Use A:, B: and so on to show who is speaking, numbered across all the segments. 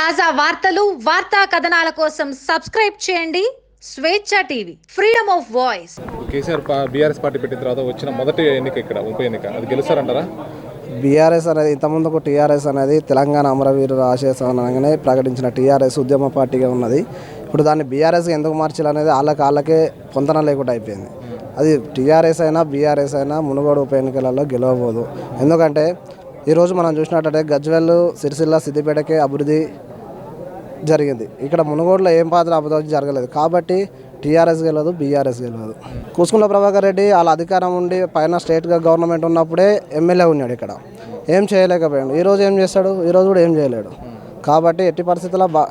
A: తాజా వార్తలు వార్తా కథనాల కోసం సబ్స్క్రైబ్ చేయండి. Swecha TV freedom of voice.
B: KCR పా- బీఆర్ఎస్ పార్టీ పెట్టిన తర్వాత వచ్చిన మొదటి ఎన్నిక ఇక్కడ ఉప ఎన్నిక. అది గెలుస్తారంటారా?
C: బీఆర్ఎస్ అనేది ఇంతకుముందుకు టీఆర్ఎస్ అనేది తెలంగాణ అమరవీరుల ఆశయం అనగానే ప్రకటించిన టీఆర్ఎస్ ఉద్యమ పార్టీగా ఉన్నది. ఇప్పుడు దాన్ని బీఆర్ఎస్ ఎందుకు మార్చాలనేది వాళ్ళకి వాళ్ళకే పొంతన లేకుండా అయిపోయింది. అది టీఆర్ఎస్ అయినా బీఆర్ఎస్ అయినా మునుగోడు ఉప ఎన్నికలలో గెలవబోదు. ఎందుకంటే ఈరోజు మనం చూసినట్టయితే గజ్వెల్ సిరిసిల్ల సిద్దిపేటకే అభివృద్ధి జరిగింది. ఇక్కడ మునుగోడులో ఏం పాత్ర అభివృద్ధి జరగలేదు. కాబట్టి టీఆర్ఎస్ గెలవదు బీఆర్ఎస్ గెలవదు. కూసుకుల ప్రభాకర్ రెడ్డి వాళ్ళ అధికారం ఉండి పైన స్టేట్గా గవర్నమెంట్ ఉన్నప్పుడే ఎమ్మెల్యే ఉన్నాడు ఇక్కడ. ఏం చేయలేకపోయాడు. ఈరోజు ఏం చేస్తాడు? ఈరోజు కూడా ఏం చేయలేడు. కాబట్టి ఎట్టి పరిస్థితుల్లో బా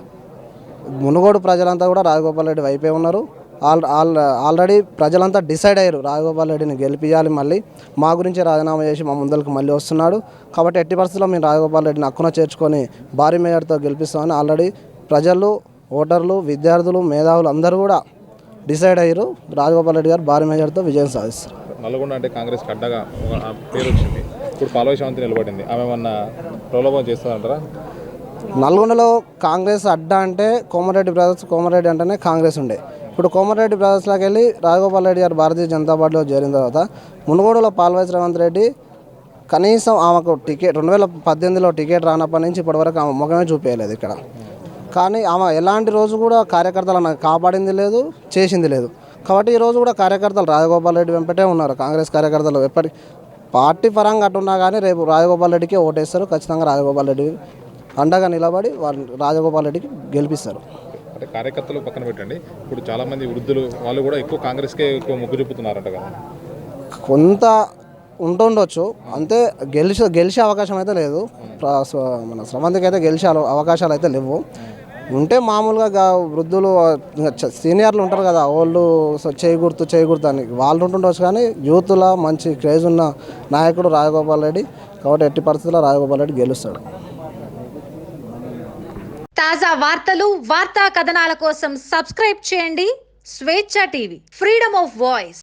C: మునుగోడు ప్రజలంతా కూడా రాజగోపాల్ రెడ్డి వైపే ఉన్నారు. ఆల్ ఆల్ ఆల్రెడీ ప్రజలంతా డిసైడ్ అయ్యారు. రాజగోపాల్ రెడ్డిని గెలిపించాలి మళ్ళీ. మా గురించి రాజీనామా చేసి మా ముందరికి మళ్ళీ వస్తున్నాడు. కాబట్టి ఎట్టి పరిస్థితుల్లో మేము రాజగోపాల్ రెడ్డిని అక్కున చేర్చుకొని భారీ మేయర్తో గెలిపిస్తామని ఆల్రెడీ ప్రజలు ఓటర్లు విద్యార్థులు మేధావులు అందరూ కూడా డిసైడ్ అయ్యారు. రాజగోపాల్ రెడ్డి గారు భారీ మేజర్తో విజయం సాధిస్తారు.
B: నల్గొండ అంటే కాంగ్రెస్ అడ్డగా పేరు వచ్చింది. ఇప్పుడు పాలవేశాంతి నిలబడింది. ఆమె ఏమన్నా ప్రలోభం చేస్తుందంటారా?
C: నల్గొండలో కాంగ్రెస్ అడ్డా అంటే కోమరెడ్డి బ్రదర్స్ కోమరెడ్డి అంటేనే కాంగ్రెస్ ఉండే. ఇప్పుడు కోమరెడ్డి బ్రదర్స్లోకి వెళ్ళి రాజగోపాల్ రెడ్డి గారు భారతీయ జనతా పార్టీలో చేరిన తర్వాత మునుగోడులో పాల్వాయి రేవంత్ రెడ్డి కనీసం ఆమెకు టికెట్ రెండు వేల పద్దెనిమిదిలో టికెట్ రానప్పటి నుంచి ఇప్పటివరకు ఆమె ముఖమే చూపించలేదు ఇక్కడ. కానీ ఆమె ఎలాంటి రోజు కూడా కార్యకర్తలను కాపాడింది లేదు చేసింది లేదు. కాబట్టి ఈ రోజు కూడా కార్యకర్తలు రాజగోపాల్ రెడ్డి వెంపటే ఉన్నారు. కాంగ్రెస్ కార్యకర్తలు ఎప్పటి పార్టీ పరంగా అట్టున్నా కానీ రేపు రాజగోపాల్ రెడ్డికి ఓటేస్తారు. ఖచ్చితంగా రాజగోపాల్ రెడ్డి అండగా నిలబడి వాళ్ళు రాజగోపాల్ రెడ్డికి గెలిపిస్తారు.
B: అంటే కార్యకర్తలు పక్కన పెట్టండి. ఇప్పుడు చాలా మంది వృద్ధులు వాళ్ళు కూడా ఎక్కువ కాంగ్రెస్కే ఎక్కువ మొగ్గు చూపుతున్నారంట కదా.
C: కొంత ఉంటుండొచ్చు. అంతే గెలిచే గెలిచే అవకాశం అయితే లేదు. మన స్రవంతికి అయితే గెలిచే అవ- అవకాశాలు అయితే లేవు. ఉంటే మామూలుగా వృద్ధులు చ- సీనియర్లు ఉంటారు కదా వాళ్ళు చేయకూడదు చేయకూడదు అని. వాళ్ళు ఉంటుండొచ్చు కానీ యూత్లో మంచి క్రేజ్ ఉన్న నాయకుడు రాజగోపాల్ రెడ్డి. కాబట్టి ఎట్టి పరిస్థితుల్లో రాజగోపాల్ రెడ్డి గెలుస్తాడు.
A: తాజా వార్తలు వార్తా కథనాల కోసం సబ్స్క్రైబ్ చేయండి Swecha TV. Freedom of voice